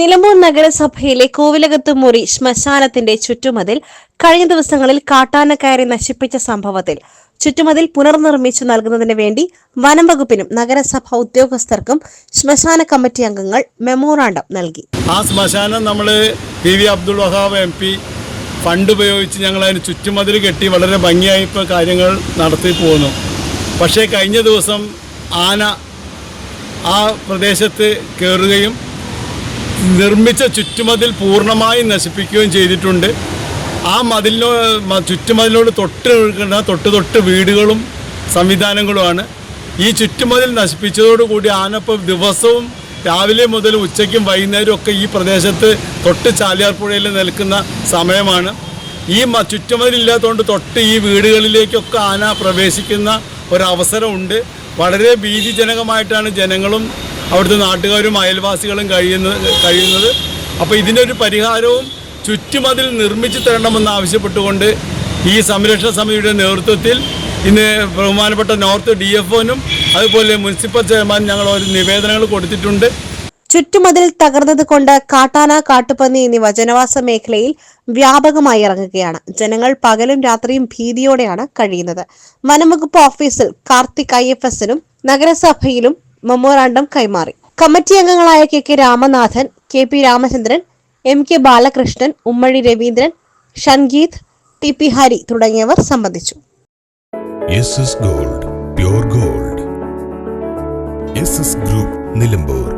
നിലമ്പൂർ നഗരസഭയിലെ കോവിലകത്ത് മുറി ശ്മശാനത്തിന്റെ ചുറ്റുമതിൽ കഴിഞ്ഞ ദിവസങ്ങളിൽ കാട്ടാന കയറി നശിപ്പിച്ച സംഭവത്തിൽ ചുറ്റുമതിൽ പുനർനിർമ്മിച്ചു നൽകുന്നതിന് വേണ്ടി വനം വകുപ്പിനും നഗരസഭ ഉദ്യോഗസ്ഥർക്കും ശ്മശാന കമ്മിറ്റി അംഗങ്ങൾ മെമ്മോറാണ്ടം നൽകി. ആ ശ്മശാനം നമ്മൾ P V Abdul Wahab M P fund ഉപയോഗിച്ച് ഞങ്ങൾ അതിന് ചുറ്റുമതിൽ കെട്ടി വളരെ ഭംഗിയായി ഇപ്പോൾ കാര്യങ്ങൾ നടത്തി പോകുന്നു പക്ഷേ കഴിഞ്ഞ ദിവസം ആന ആ പ്രദേശത്ത് കയറുകയും നിർമ്മിച്ച ചുറ്റുമതിൽ പൂർണമായും നശിപ്പിക്കുകയും ചെയ്തിട്ടുണ്ട്. ആ മതിലിനോ ചുറ്റുമതിലോട് തൊട്ട് നിൽക്കുന്ന തൊട്ട് തൊട്ട് വീടുകളും സംവിധാനങ്ങളുമാണ്. ഈ ചുറ്റുമതിൽ നശിപ്പിച്ചതോടുകൂടി ആനപ്പം ദിവസവും രാവിലെ മുതൽ ഉച്ചയ്ക്കും വൈകുന്നേരവും ഒക്കെ ഈ പ്രദേശത്ത് തൊട്ട് ചാലിയാർപ്പുഴയിൽ നിൽക്കുന്ന സമയമാണ്. ഈ മ- ചുറ്റുമതിലില്ലാത്തതുകൊണ്ട് തൊട്ട് ഈ വീടുകളിലേക്കൊക്കെ ആന പ്രവേശിക്കുന്ന ഒരവസരമുണ്ട്. വളരെ ഭീതിജനകമായിട്ടാണ് ജനങ്ങളും അവിടുത്തെ നാട്ടുകാരും അയൽവാസികളും കഴിയുന്ന കഴിയുന്നത്. അപ്പോൾ ഇതിന്റെ ഒരു പരിഹാരവും ചുറ്റുമതിൽ നിർമ്മിച്ചു തരണമെന്ന് ആവശ്യപ്പെട്ടുകൊണ്ട് ഈ സംരക്ഷണ സമിതിയുടെ നേതൃത്വത്തിൽ ഇന്ന് ബഹുമാനപ്പെട്ട നോർത്ത് ഡി എഫ് അതുപോലെ മുനിസിപ്പൽ ചെയർമാൻ ഞങ്ങൾ ഒരു നിവേദനങ്ങൾ കൊടുത്തിട്ടുണ്ട്. ചുറ്റുമതിൽ തകർന്നത് കൊണ്ട് കാട്ടാന കാട്ടുപന്നി എന്നിവ ജനവാസ മേഖലയിൽ വ്യാപകമായി ഇറങ്ങുകയാണ്. ജനങ്ങൾ പകലും രാത്രിയും ഭീതിയോടെയാണ് കഴിയുന്നത്. വനംവകുപ്പ് ഓഫീസിൽ കാർത്തിക് ഐ എഫ് എസിനും നഗരസഭയിലും മെമ്മോറാണ്ടം കൈമാറി. കമ്മിറ്റി അംഗങ്ങളായ K K Ramanathan K P Ramachandran M K Balakrishnan Ummazhi Raveendran Shangeeth T P Hari തുടങ്ങിയവർ സംബന്ധിച്ചു. Gold pure gold. Group Nilambur.